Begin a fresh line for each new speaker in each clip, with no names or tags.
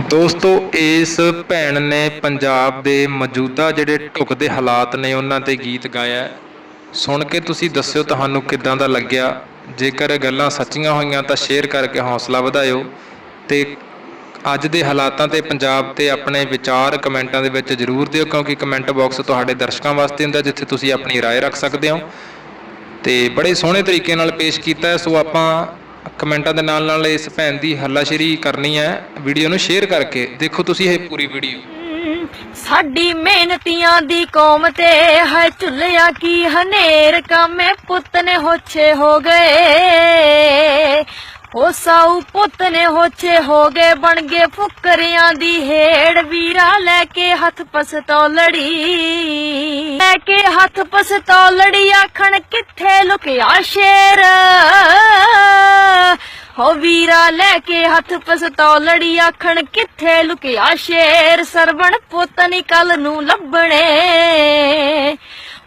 ਦੋਸਤੋ ਇਸ ਭੈਣ ਨੇ ਪੰਜਾਬ ਦੇ ਮੌਜੂਦਾ ਜਿਹੜੇ ਢੁਕਦੇ ਹਾਲਾਤ ਨੇ ਉਹਨਾਂ ਤੇ ਗੀਤ ਗਾਇਆ ਹੈ। ਸੁਣ ਕੇ ਤੁਸੀਂ ਦੱਸਿਓ ਤੁਹਾਨੂੰ ਕਿੱਦਾਂ ਦਾ ਲੱਗਿਆ ਜੇਕਰ ਇਹ ਗੱਲਾਂ ਸੱਚੀਆਂ ਹੋਈਆਂ ਤਾਂ ਸ਼ੇਅਰ ਕਰਕੇ ਹੌਸਲਾ ਵਧਾਇਓ ਤੇ ਅੱਜ ਦੇ ਹਾਲਾਤਾਂ ਤੇ ਪੰਜਾਬ ਤੇ ਆਪਣੇ ਵਿਚਾਰ ਕਮੈਂਟਾਂ ਦੇ ਵਿੱਚ ਜ਼ਰੂਰ ਦਿਓ ਕਿਉਂਕਿ ਕਮੈਂਟ ਬਾਕਸ ਤੁਹਾਡੇ ਦਰਸ਼ਕਾਂ ਵਾਸਤੇ ਹੁੰਦਾ ਜਿੱਥੇ ਤੁਸੀਂ ਆਪਣੀ رائے ਰੱਖ ਸਕਦੇ ਹੋ ਤੇ ਬੜੇ ਸੋਹਣੇ ਤਰੀਕੇ ਨਾਲ ਪੇਸ਼ ਕੀਤਾ ਹੈ ਸੋ ਆਪਾਂ ਕਮੈਂਟਾਂ ਦੇ ਨਾਲ ਨਾਲ ਇਸ ਭੈਣ ਦੀ ਹੱਲਾਸ਼ੇਰੀ ਕਰਨੀ ਹੈ। ਵੀਡੀਓ ਨੂੰ ਸ਼ੇਅਰ ਕਰਕੇ ਦੇਖੋ ਤੁਸੀਂ ਇਹ ਪੂਰੀ ਵੀਡੀਓ।
ਸਾਡੀ ਮਿਹਨਤੀਆਂ ਦੀ ਕੌਮ ਤੇ ਹੈ ਚੁੱਲਿਆ ਕੀ ਹਨੇਰ, ਕਾਮੇ ਪੁੱਤ ਨੇ ਹੋਛੇ ਹੋ ਗਏ। ਹੋ ਸਾਊ ਪੁੱਤ ਨੇ ਹੋਛੇ ਹੋ ਗਏ, ਬਣ ਗਏ ਫੁਕਰਿਆਂ ਦੀ ਹੇੜ। ਵੀਰਾ ਲੈ ਕੇ ਹੱਥ ਪਸਤੌਲੜੀ, ਲੈ ਕੇ ਹੱਥ ਪਸਤੌਲੜੀ, ਆਖਣ ਕਿੱਥੇ ਲੁਕਿਆ ਸ਼ੇਰ। ਹੋ ਵੀਰਾ ਲੈ ਕੇ ਹੱਥ ਪਸਤੌਲੜੀ ਆਖਣ ਕਿੱਥੇ ਲੁਕਿਆ ਸ਼ੇਰ? ਸਰਵਣ ਪੁੱਤ ਨਿਕਲ ਨੂੰ ਲੱਭਣੇ।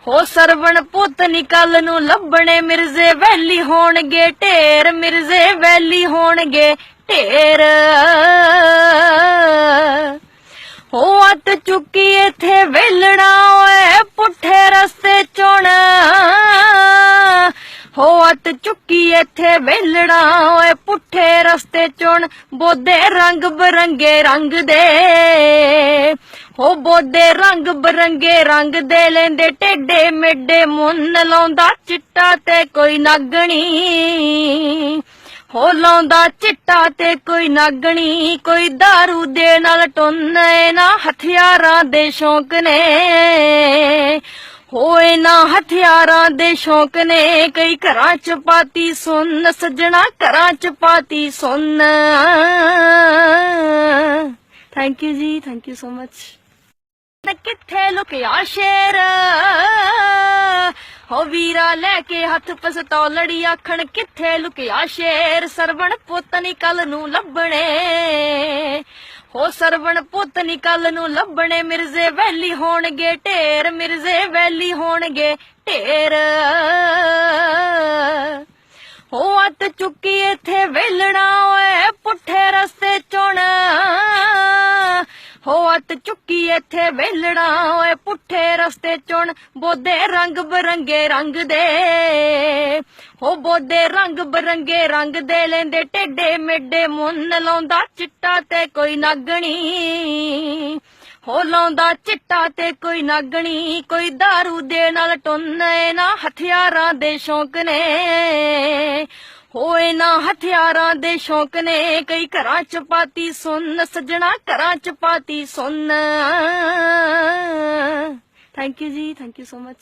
ਹੋ ਸਰਵਣ ਪੁੱਤ ਨਿਕਲ ਨੂੰ ਲੱਭਣੇ, ਮਿਰਜ਼ੇ ਵੈਲੀ ਹੋਣਗੇ ਢੇਰ, ਮਿਰਜ਼ੇ ਵੈਲੀ ਹੋਣਗੇ ਢੇਰ। ਹੋ ਅੱਤ ਚੁੱਕੀ ਇਥੇ ਵੇਲਣਾ ਓਏ, ਪੁੱਠੇ ਰਸਤੇ ਚੁਣ। ਹੋ ਚੁੱਕੀ ਇਥੇ ਵੇਲਣਾ ਓਏ ਪੁੱਠੇ ਰਸਤੇ ਚੁਣ, ਬੋਦੇ ਰੰਗ ਬਰੰਗੇ ਰੰਗ ਦੇ। ਹੋ ਬੋਦੇ ਰੰਗ ਬਰੰਗੇ ਰੰਗ ਦੇ ਲੈਂਦੇ ਟੇਡੇ ਮੇਡੇ, ਮੁੰਨ ਲਾਉਂਦਾ ਚਿੱਟਾ ਤੇ ਕੋਈ ਨਾਗਣੀ। ਹੋ ਲਾਉਂਦਾ ਚਿੱਟਾ ਤੇ ਕੋਈ ਨਾਗਣੀ, ਕੋਈ दारू ਦੇ ਨਾਲ ਟੁੰਨੇ ਨਾ ਹਥਿਆਰਾਂ ਦੇ ਸ਼ੌਂਕ ਨੇ। ਹੋਏ ਨਾ ਹਥਿਆਰਾਂ ਦੇ ਸ਼ੌਂਕ ਨੇ, ਕਈ ਘਰਾਂ ਚ ਪਾਤੀ ਸੁੰਨ, ਸੱਜਣਾ ਘਰਾਂ ਚ ਪਾਤੀ ਸੁੰਨ। Thank you ji thank you so much ਕਿੱਥੇ ਲੁਕਿਆ ਸ਼ੇਰ? ਹੋ ਵੀਰਾ ਲੈ ਕੇ ਹੱਥ ਪਸਤੌਲੜੀ ਆਖਣ, ਕਿੱਥੇ ਲੁਕਿਆ ਸ਼ੇਰ? ਸਰਵਣ ਪੁੱਤ ਨਿਕਲ ਨੂੰ ਲੱਭਣੇ। ਹੋ ਸਰਵਣ ਪੁੱਤ ਨਿਕਲ ਨੂੰ ਲੱਭਣੇ ਮਿਰਜ਼ੇ ਵੈਲੀ ਹੋਣਗੇ, ਢੇਰ ਮਿਰਜ਼ੇ ਵੈਲੀ ਹੋਣਗੇ, ਢੇਰ। ਹੋ ਅੱਤ ਚੁੱਕੀ ਇਥੇ ਵੇਲਣਾ ਓਏ, ਪੁੱਠੇ ਰਸਤੇ ਚੁਣ ਹੋ ਚੁੱਕੀ ਇਥੇ ਵੇਲਣਾ ਓਏ ਪੁੱਠੇ ਰਸਤੇ ਚੁਣ, ਬੋਦੇ ਰੰਗ ਬਰੰਗੇ ਰੰਗ ਦੇ। ਹੋ ਬੋਦੇ ਰੰਗ ਬਰੰਗੇ ਰੰਗ ਦੇ, ਲੈਂਦੇ ਟੇਡੇ ਮੇਡੇ ਮੁੰਨ ਲਾਉਂਦਾ ਚਿੱਟਾ ਤੇ ਕੋਈ ਨਾਗਣੀ। ਹੋ ਲਾਉਂਦਾ ਚਿੱਟਾ ਤੇ ਕੋਈ ਨਾਗਣੀ, ਕੋਈ दारू ਦੇ ਨਾਲ ਟੁੰਨੇ ਨਾ ਹਥਿਆਰਾਂ ਦੇ ਸ਼ੌਂਕ ਨੇ। ਹੋਏ ਨਾ ਹਥਿਆਰਾਂ ਦੇ ਸ਼ੌਂਕ ਨੇ, ਕਈ ਘਰਾਂ ਚ ਪਾਤੀ ਸੁੰਨ, ਸੱਜਣਾ ਘਰਾਂ ਚ ਪਾਤੀ ਸੁੰਨ। Thank you ji thank you so much